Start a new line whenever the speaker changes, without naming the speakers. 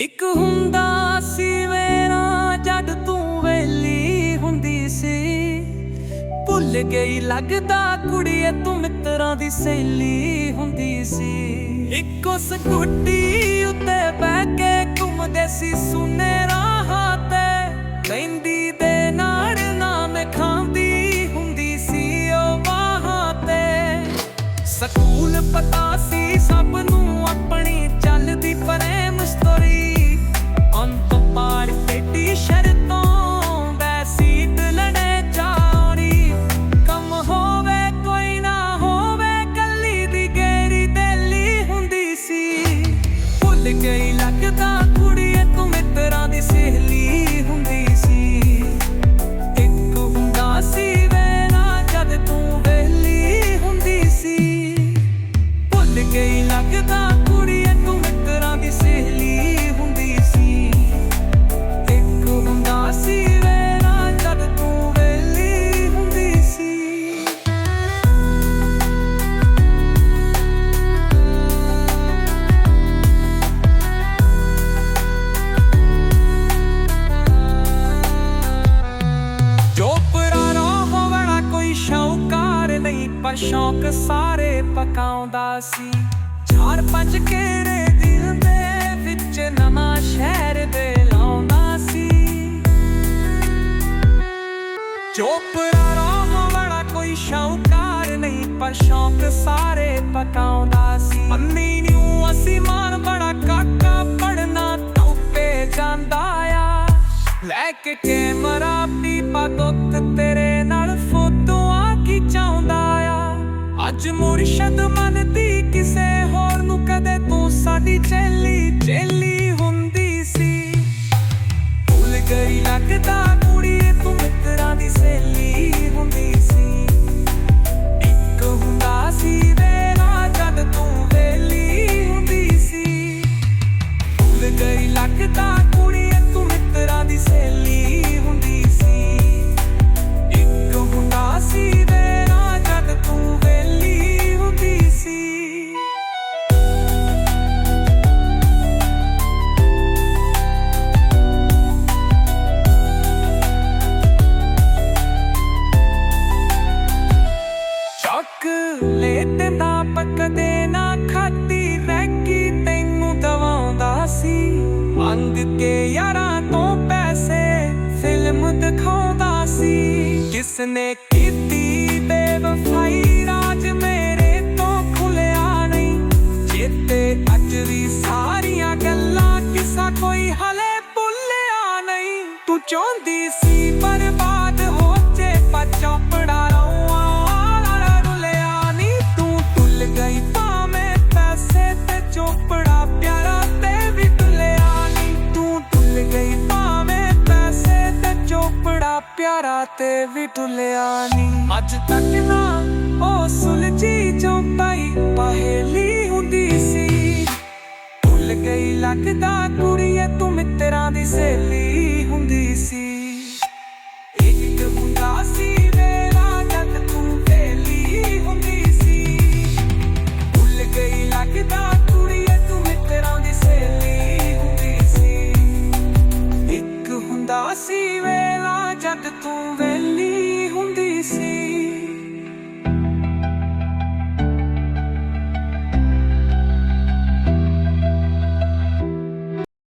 ਇੱਕ ਹੁੰਦਾ ਸੀ ਮੇਰਾ, ਜਦ ਤੂੰ ਵੇਲੀ ਹੁੰਦੀ ਸੀ। ਭੁੱਲ ਗਈ ਲੱਗਦਾ ਕੁੜੀਏ, ਤੂੰ ਮਿੱਤਰਾਂ ਦੀ ਸਹੇਲੀ ਹੁੰਦੀ ਸੀ। ਇੱਕੋ ਸਕੂਟੀ ਉੱਤੇ ਬਹਿ ਕੇ ਘੁੰਮਦੇ ਸੀ, ਸੁਨੇ ਰਾਹਾਂ ਤੇ। ਕਹਿੰਦੀ ਦੇ ਨਾਲ ਨਾਮ ਖਾਂਦੀ ਹੁੰਦੀ ਸੀ, ਉਹ ਬਾਹਾਂ ਤੇ। ਸਕੂਲ ਪਤਾ ਸੀ, ਸਭ ਨਹੀਂ ਪਰ ਸ਼ੌਕ ਸਾਰੇ ਪਕਾਉਂਦਾ ਸੀ। ਚਾਰ ਪੰਜ ਕੇਰੇ ਦਿਲ ਦੇ ਵਿੱਚ ਨਵਾਂ ਸ਼ਹਿਰ ਦੇ ਲਾਉਂਦਾ ਸੀ। ਚੋਪੜਾ ਹੋਵਣਾ ਕੋਈ ਸ਼ੌਕਾਰ ਨਹੀਂ, ਪਰ ਸ਼ੌਕ ਸਾਰੇ ਪਕਾਉਂਦਾ ਸੀ। ਅੰਨੀ ਨੂੰ ਅਸੀਂ ਮਾਨ ਬੜਾ ਕਾਕਾ ਪੜਨਾ ਟੋਪੇ ਜਾਂਦਾ ਆ। ਲੈ ਕੇ ਕੈਮਰਾ, ਪੀਪਾ ਦੁੱਤ ਤੇਰੇ ਅੱਜ ਮੁਰਸ਼ਦ ਮੰਨਦੀ, ਕਿਸੇ ਹੋਰ ਨੂੰ ਕਦੇ ਤੂੰ ਸਾਡੀ ਚੇਲੀ ਚੇਲੀ ਹੁੰਦੀ ਸੀ। ਭੁੱਲ ਗਈ ਲੱਗਦਾ ਕੁੜੀਏ ਤੂੰ ਮਿੱਤਰਾਂ ਦੀ ਸਹੇਲੀ ਹੁੰਦੀ ਸੀ। ਇੱਕ ਹੁੰਦਾ ਸੀ ਵੇਲਾ ਜਦ ਤੂੰ ਵੇਲੀ ਹੁੰਦੀ ਸੀ। ਭੁੱਲ ਗਈ ਲੱਗਦਾ ਮੰਗ ਕੇ ਯਾਰਾਂ ਤੋਂ ਪੈਸੇ ਫਿਲਮ ਦਿਖਾਉਂਦਾ ਸੀ। ਕਿਸਨੇ ਕੀਤੀ ਬੇਵਫਾਈ? ਰਾਜ ਮੇਰੇ ਤੋਂ ਖੁੱਲਿਆ ਨਹੀਂ। ਚੇਤੇ ਅੱਜ ਵੀ ਸਾਰੀਆਂ ਗੱਲਾਂ ਕਿਸਾ ਕੋਈ ਹਲੇ ਭੁੱਲਿਆ ਨਹੀਂ। ਤੂੰ ਚਾਹੁੰਦੀ ਸੀ ਪਿਆਰਾ ਤੇ ਵੀ ਟੁੱਲਿਆ ਨਹੀਂ ਅੱਜ ਤੱਕ ਨਾ ਉਹ ਸੁਲਝੀ ਜੋ ਪਾਈ ਪਹੇਲੀ ਹੁੰਦੀ ਸੀ। ਭੁੱਲ ਗਈ ਲੱਗਦਾ home.